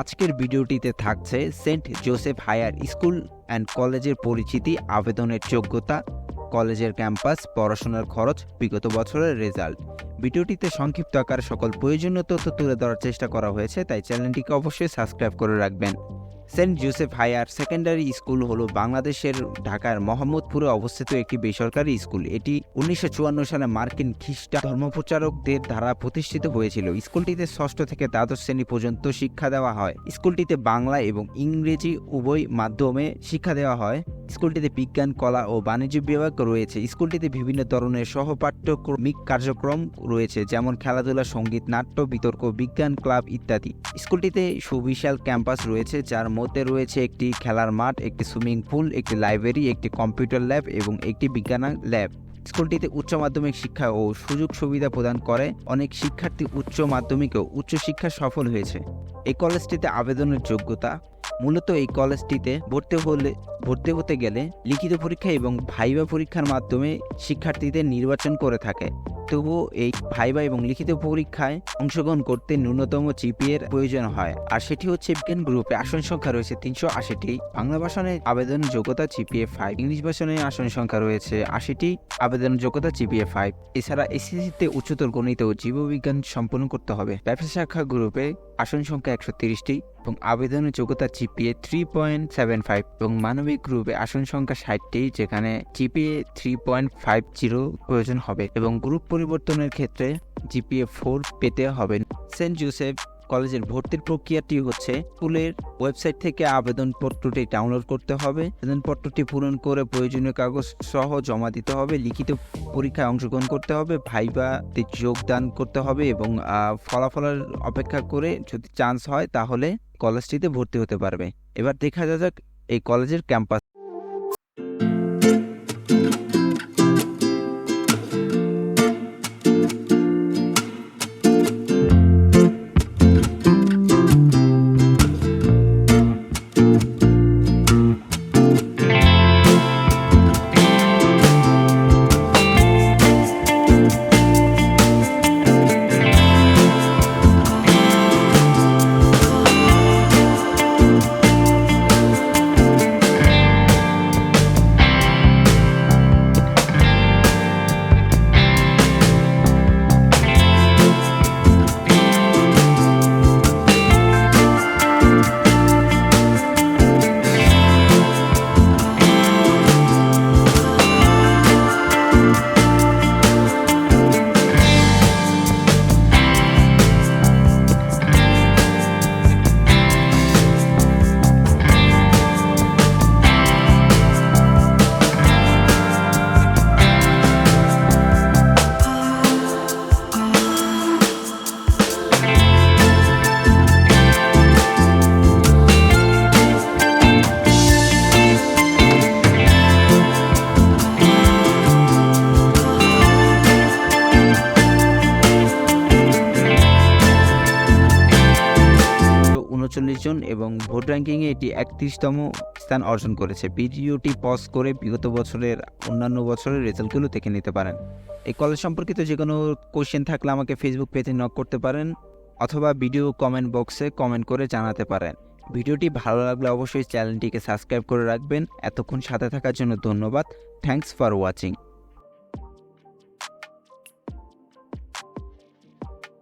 আজকের ভিডিওটিতে থাকছে saint Joseph higher school and কলেজের পরিচিতি, আবেদনের যোগ্যতা, কলেজের ক্যাম্পাস, পড়াশোনার খরচ, বিগত বছরের রেজাল্ট। ভিডিওটিতে সংক্ষিপ্ত আকারে সকল প্রয়োজনীয় তথ্য তুলে ধরার চেষ্টা করা হয়েছে, তাই চ্যানেলটিকে অবশ্যই সাবস্ক্রাইব করে রাখবেন। Saint Joseph higher secondary school হল বাংলাদেশের ঢাকার মোহাম্মদপুরে অবস্থিত একটি বেসরকারি স্কুল। এটি উনিশশো চুয়ান্ন সালে মার্কিন খ্রিস্টান ধর্মপ্রচারকদের দ্বারা প্রতিষ্ঠিত হয়েছিল। স্কুলটিতে ষষ্ঠ থেকে দ্বাদশ শ্রেণি পর্যন্ত শিক্ষা দেওয়া হয়। স্কুলটিতে বাংলা এবং ইংরেজি উভয় মাধ্যমে শিক্ষা দেওয়া হয়। স্কুলটিতে বিজ্ঞান, কলা ও বাণিজ্য বিভাগ রয়েছে। স্কুলটিতে বিভিন্ন ধরনের সহপাঠ্যক্রমিক কার্যক্রম রয়েছে, যেমন খেলাধুলা, সংগীত, নাট্য, বিতর্ক, বিজ্ঞান ক্লাব ইত্যাদি। স্কুলটিতে সুবিশাল ক্যাম্পাস রয়েছে, যার মধ্যে রয়েছে একটি খেলার মাঠ, একটি সুইমিং পুল, একটি লাইব্রেরি, একটি কম্পিউটার ল্যাব এবং একটি বিজ্ঞান ল্যাব। স্কুলটিতে উচ্চ মাধ্যমিক শিক্ষা ও সুযোগ সুবিধা প্রদান করে। অনেক শিক্ষার্থী উচ্চ মাধ্যমিকেও উচ্চশিক্ষা সফল হয়েছে। এই কলেজটিতে আবেদনের যোগ্যতা। মূলত এই কলেজটিতে ভর্তি হলে ভর্তি হতে গেলে লিখিত পরীক্ষা এবং ভাইবা পরীক্ষার মাধ্যমে শিক্ষার্থীদের নির্বাচন করে থাকে। তবুও এই ভাইবা এবং লিখিত পরীক্ষায় অংশগ্রহণ করতে ন্যূনতম জিপিএর প্রয়োজন হয়। আর সেটি হচ্ছে বিজ্ঞান গ্রুপে আসন সংখ্যা রয়েছে তিনশো আশিটি। বাংলা ভাষণে আবেদন যোগ্যতা জিপিএ ফাইভ। ইংলিশ ভাষণে আসন সংখ্যা রয়েছে আশিটি। আবেদন যোগ্যতা জিপিএ ফাইভ। এছাড়া এসএসসিতে উচ্চতর গণিত ও জীববিজ্ঞান সম্পন্ন করতে হবে। ব্যবসা শাখা গ্রুপে আসন সংখ্যা একশো তিরিশটি এবং আবেদনের যোগ্যতা GPA three point seven five এবং মানবিক গ্রুপে আসন সংখ্যা ষাটটি, যেখানে GPA three point five zero প্রয়োজন হবে এবং গ্রুপ পরিবর্তনের ক্ষেত্রে জিপিএ ফোর পেতে হবে। সেন্ট জোসেফ কলেজের ভর্তির প্রক্রিয়াটি হচ্ছে স্কুলের ওয়েবসাইট থেকে আবেদনপত্রটি ডাউনলোড করতে হবে। আবেদনপত্রটি পূরণ করে প্রয়োজনীয় কাগজ সহ জমা দিতে হবে, লিখিত পরীক্ষায় অংশগ্রহণ করতে হবে, ভাইবাতে যোগদান করতে হবে এবং ফলাফলের অপেক্ষা করে যদি চান্স হয় তাহলে কলেজটিতে ভর্তি হতে পারবে। এবার দেখা যাক এই কলেজের ক্যাম্পাস। জন এবং ভোট র্যাঙ্কিংয়ে এটি একত্রিশতম স্থান অর্জন করেছে। ভিডিওটি পজ করে বিগত বছরের অন্যান্য বছরের রেজাল্টগুলো দেখে নিতে পারেন। এই কলেজ সম্পর্কিত যে কোনো কোয়েশ্চেন থাকলে আমাকে ফেসবুক পেজে নক করতে পারেন অথবা ভিডিও কমেন্ট বক্সে কমেন্ট করে জানাতে পারেন। ভিডিওটি ভালো লাগলে অবশ্যই চ্যানেলটিকে সাবস্ক্রাইব করে রাখবেন। এতক্ষণ সাথে থাকার জন্য ধন্যবাদ। Thanks for watching